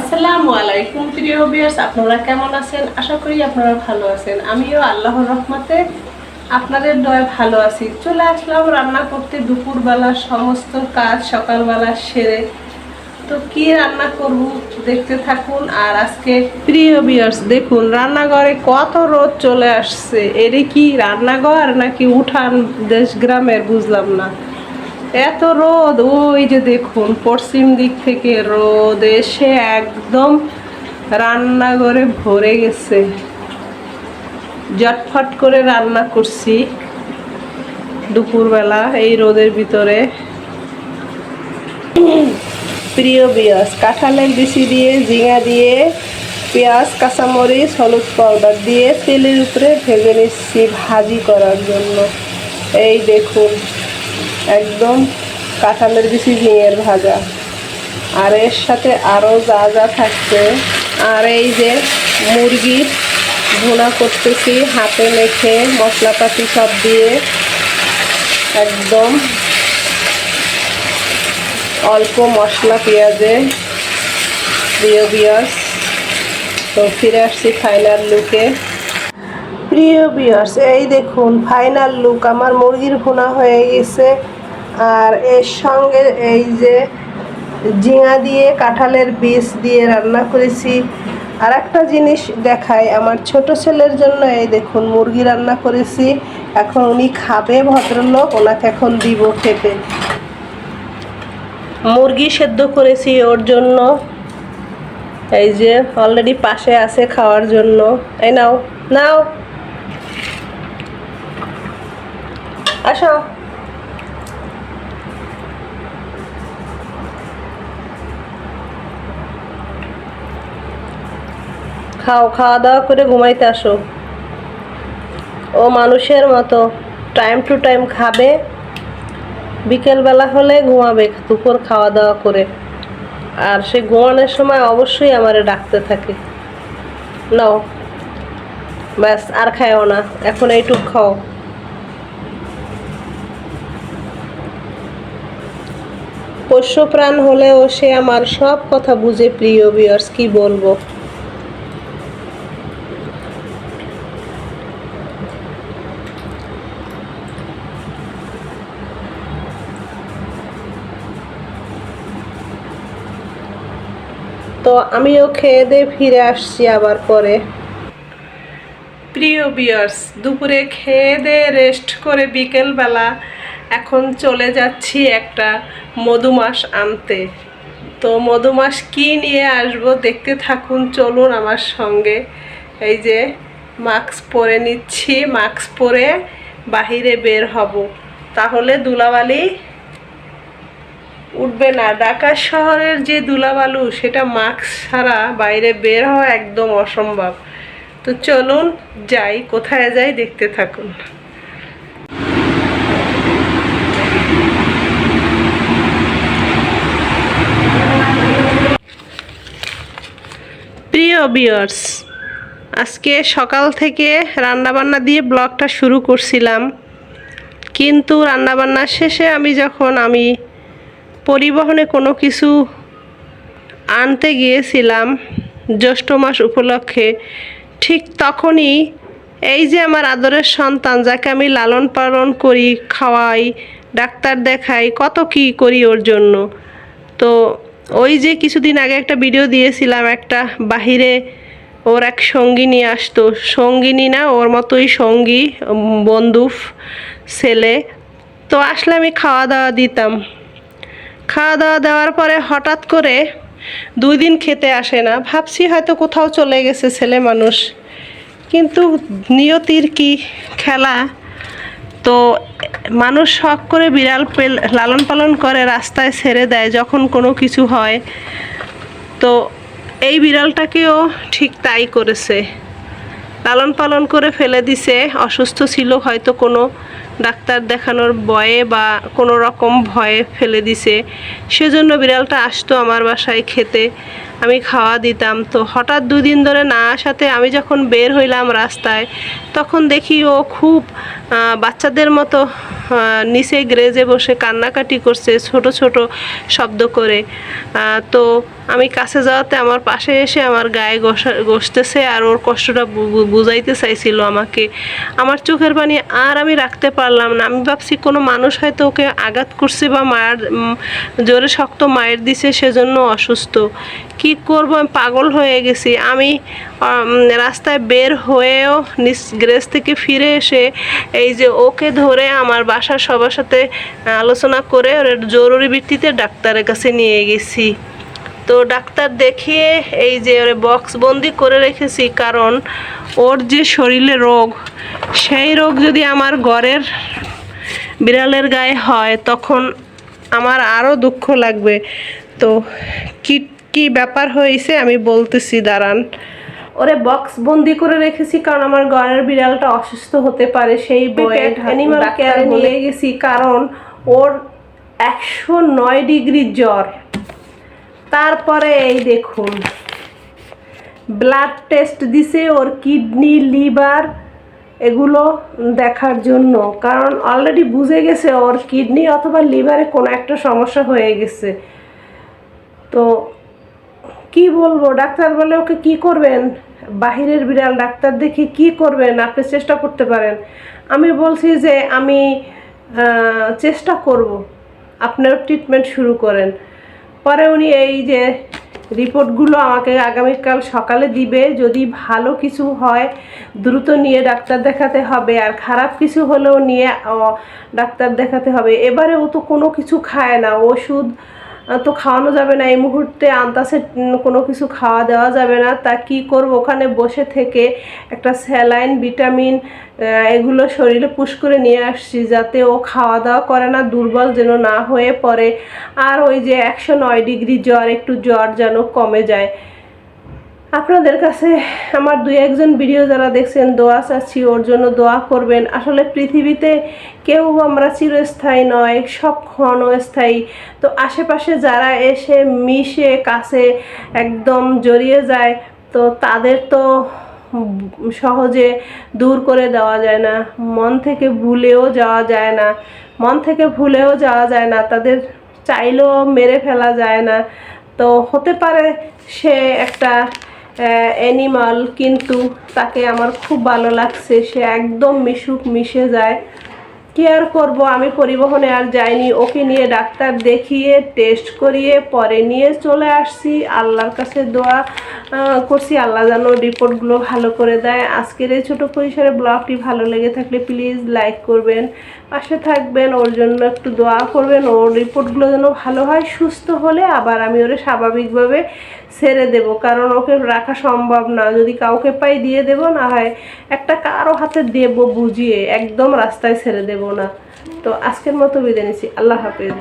আসসালামু আলাইকুম, প্রিয় ভিউয়ার্স আপনারা কেমন আছেন? আশা করি আপনারা ভালো আছেন। আমিও আল্লাহর রহমতে আপনাদের দয় ভালো আছি। চলে আসলাম রান্না করতে দুপুরবেলা, সমস্ত কাজ সকালবেলা সেরে। তো কি রান্না করব দেখতে থাকুন। আর আজকে প্রিয় ভিউয়ার্স দেখুন, রান্নাঘরে কত রোদ চলে আসছে। এর কি রান্নাঘর নাকি উঠান দেশ গ্রামের, বুঝলাম না। এত রোদ, ওই যে দেখুন, পশ্চিম দিক থেকে রোদ এসে একদম রান্নাঘরে ভরে গেছে। জটফট করে রান্না করছি দুপুরবেলা এই রোদের ভিতরে। প্রিয় পেঁয়াজ কাঁঠালের বিচি দিয়ে, ঝিঙা দিয়ে, পেঁয়াজ, কাঁচামরিচ, হলুদ পাউডার দিয়ে তেলের উপরে ভেজে নিচ্ছি ভাজি করার জন্য। এই দেখুন একদম কাঁঠালের বিচি ঝিঙের ভাজা। আর এর সাথে আরও যা যা থাকছে, আর এই যে মুরগির ভুনা করতেছি, হাতে মেখে মশলাপাতি সব দিয়ে, একদম অল্প মশলা পেঁয়াজে প্রিয় পেঁয়াজ তো ফিরে আসছি ফাইনাল লুকে প্রিয় বিয়ার্স, এই দেখুন ফাইনাল লুক আমার মুরগির ভুনা হয়ে গেছে। আর এর সঙ্গে এই যে ঝিঙা দিয়ে, কাঁঠালের বীজ দিয়ে রান্না করেছি। আর একটা জিনিস দেখাই, আমার ছোট ছেলের জন্য এই দেখুন, মুরগি রান্না করেছি। এখন উনি খাবে, ভদ্রলোক, ওনাকে এখন দিব খেতে। মুরগি সেদ্ধ করেছি ওর জন্য। এই যে অলরেডি পাশে আছে খাওয়ার জন্য। এই নাও নাও। আসো। খাও, খাওয়া দাওয়া করে ঘুমাইতে আসো। ও মানুষের মতো টাইম টু টাইম খাবে, বিকেলবেলা হলে ঘুমাবে দুপুর খাওয়া দাওয়া করে। আর সে ঘুমানোর সময় অবশ্যই আমারে ডাকতে থাকে। নাও, ব্যাস, আর খায়ও না, এখন এইটুক খাও। পোষ্য প্রাণ হলেও সে আমার সব কথা বুঝে, প্রিয় বিয়ার্স কি বলব? আমিও খেয়ে দিয়ে ফিরে আসছি আবার পরে। প্রিয় বিয়ার্স দুপুরে খেয়ে দিয়ে রেস্ট করে বিকেলবেলা এখন চলে যাচ্ছি একটা মধুমাস আনতে। তো মধুমাস কি নিয়ে আসব দেখতে থাকুন, চলুন আমার সঙ্গে। এই যে মাস্ক পরে নিচ্ছি, মাস্ক পরে বাহিরে বের হব। তাহলে দুলাবালি উঠবে না। ঢাকা শহরের যে ধুলাবালু সেটা মাস্ক ছাড়া বাইরে বের হওয়া একদম অসম্ভব। তো চলুন যাই, কোথায় যাই দেখতে থাকুন। প্রিয় বিয়ার্স আজকে সকাল থেকে রান্নাবান্না দিয়ে ব্লগটা শুরু করছিলাম। কিন্তু রান্নাবান্না শেষে আমি যখন আমি পরিবহনে কোনো কিছু আনতে গিয়েছিলাম জ্যৈষ্ঠ মাস উপলক্ষে, ঠিক তখনই এই যে আমার আদরের সন্তান যাকে আমি লালন পালন করি, খাওয়াই, ডাক্তার দেখাই, কত কি করি ওর জন্য। তো ওই যে কিছুদিন আগে একটা ভিডিও দিয়েছিলাম, একটা বাহিরে ওর এক সঙ্গী নিয়ে আসতো। সঙ্গিনী না, ওর মতোই সঙ্গী বন্ধু ছেলে। তো আসলে আমি খাওয়া দাওয়া দিতাম। খাওয়া দাওয়া দেওয়ার পরে হঠাৎ করে দুই দিন খেতে আসে না। ভাবছি হয়তো কোথাও চলে গেছে ছেলে মানুষ। কিন্তু নিয়তির কি খেলা? তো মানুষ শখ করে বিড়াল লালন পালন করে, রাস্তায় ছেড়ে দেয় যখন কোনো কিছু হয়। তো এই বিড়ালটাকেও ঠিক তাই করেছে। লালন পালন করে ফেলে দিছে। অসুস্থ ছিল হয়তো কোনো ডাক্তার দেখানোর ভয়ে বা কোনো রকম ভয়ে ফেলে দিছে। সেজন্য বিড়ালটা আসতো আমার বাসায় খেতে। আমি খাওয়া দিতাম। তো হঠাৎ দুদিন ধরে না আসাতে আমি যখন বের হইলাম রাস্তায়, তখন দেখি ও খুব বাচ্চাদের মতো নিচে গ্রেজে বসে কান্নাকাটি করছে ছোট ছোট শব্দ করে। তো আমি কাছে যাওয়াতে আমার পাশে এসে আমার গায়ে ঘষতেছে আর ওর কষ্টটা বুঝাইতে চাইছিল আমাকে। আমার চোখের পানি আর আমি রাখতে পারলাম না। আমি ভাবছি কোনো মানুষ হয়তো ওকে আঘাত করছে বা মায়ের জোরে শক্ত মায়ের দিছে, সেজন্য অসুস্থ। কি করব? আমি পাগল হয়ে গেছি। আমি রাস্তায় বের হয়েও নিজ গ্রেস থেকে ফিরে এসে এই যে ওকে ধরে আমার বাসার সবার সাথে আলোচনা করে ওর জরুরি ভিত্তিতে ডাক্তারের কাছে নিয়ে গেছি। তো ডাক্তার দেখিয়ে এই যে ওরে বক্স বন্দি করে রেখেছি কারণ ওর যে শরীরে রোগ সেই রোগ যদি আমার ঘরের বিড়ালের গায়ে হয় তখন আমার আরও দুঃখ লাগবে। তো কি কি ব্যাপার হয়েছে আমি বলতেছি দাঁড়ান। ওরে বক্স বন্দি করে রেখেছি কারণ আমার ঘরের বিড়ালটা অসুস্থ হতে পারে সেই বয়ে অ্যানিমাল কেয়ারে নিয়ে গেছি কারণ ওর একশো নয় ডিগ্রি জ্বর। তারপরে এই দেখুন ব্লাড টেস্ট দিছে ওর কিডনি লিভার এগুলো দেখার জন্য। কারণ অলরেডি বুঝে গেছে ওর কিডনি অথবা লিভারে কোনো একটা সমস্যা হয়ে গেছে। তো কি বলব, ডাক্তার বলে ওকে কি করবেন? বাহিরের বিড়াল ডাক্তার দেখে কি করবেন? আপনি চেষ্টা করতে পারেন। আমি বলছি যে আমি চেষ্টা করব। আপনার ট্রিটমেন্ট শুরু করেন। পরে উনি এই যে রিপোর্টগুলো আমাকে আগামীকাল সকালে দিবে। যদি ভালো কিছু হয়, দ্রুত নিয়ে ডাক্তার দেখাতে হবে। আর খারাপ কিছু হলেও নিয়ে ডাক্তার দেখাতে হবে। এবারে ও তো কোনো কিছু খায় না। ওষুধ তো খাওয়ানো যাবে না, এই মুহূর্তে আন্তাসে কোনো কিছু খাওয়া দেওয়া যাবে না, তা কি করব? ওখানে বসে থেকে একটা স্যালাইন, ভিটামিন এগুলো শরীরে পুশ করে নিয়ে আসছি, যাতে ও খাওয়া দাওয়া করে না, দুর্বল যেন না হয়ে পড়ে। আর ওই যে একশো নয় ডিগ্রি জ্বর, একটু জ্বর যেন কমে যায়। আপনাদের কাছে আমার দুই একজন ভিডিও যারা দেখছেন, দোয়া চাচ্ছি ওর জন্য দোয়া করবেন। আসলে পৃথিবীতে কেউ আমরা চিরস্থায়ী নয়, সব ক্ষণস্থায়ী তো আশেপাশে যারা এসে মিশে, কাছে একদম জড়িয়ে যায়, তো তাদের তো সহজে দূর করে দেওয়া যায় না, মন থেকে ভুলেও যাওয়া যায় না, মন থেকে ভুলেও যাওয়া যায় না, তাদের চাইলেও মেরে ফেলা যায় না। তো হতে পারে সে একটা অ্যানিমাল কিন্তু তাকে আমার খুব ভালো লাগছে। সে একদম মিশুক মিশে যায়। কি আর করব? আমি পরিবহনে আর যাইনি। ওকে নিয়ে ডাক্তার দেখিয়ে টেস্ট করিয়ে, পরে নিয়ে চলে আসছি। আল্লাহর কাছে দোয়া করছি। আল্লাহ যেন রিপোর্টগুলো ভালো করে দেয়। আজকের এই ছোটো পরিসরে ব্লগটি ভালো লেগে থাকলে প্লিজ লাইক করবেন, পাশে থাকবেন, ওর জন্য একটু দোয়া করবেন। ওর রিপোর্টগুলো যেন ভালো হয়, সুস্থ হলে আবার আমি ওরে স্বাভাবিকভাবে ছেড়ে দেব। কারণ ওকে রাখা সম্ভব না। যদি কাউকে পাই দিয়ে দেব, না হয় একটা কারও হাতে দেব বুঝিয়ে, একদম রাস্তায় ছেড়ে দেব। না। তো আজকের মতো বিদায় নিচ্ছি। আল্লাহ হাফেজ।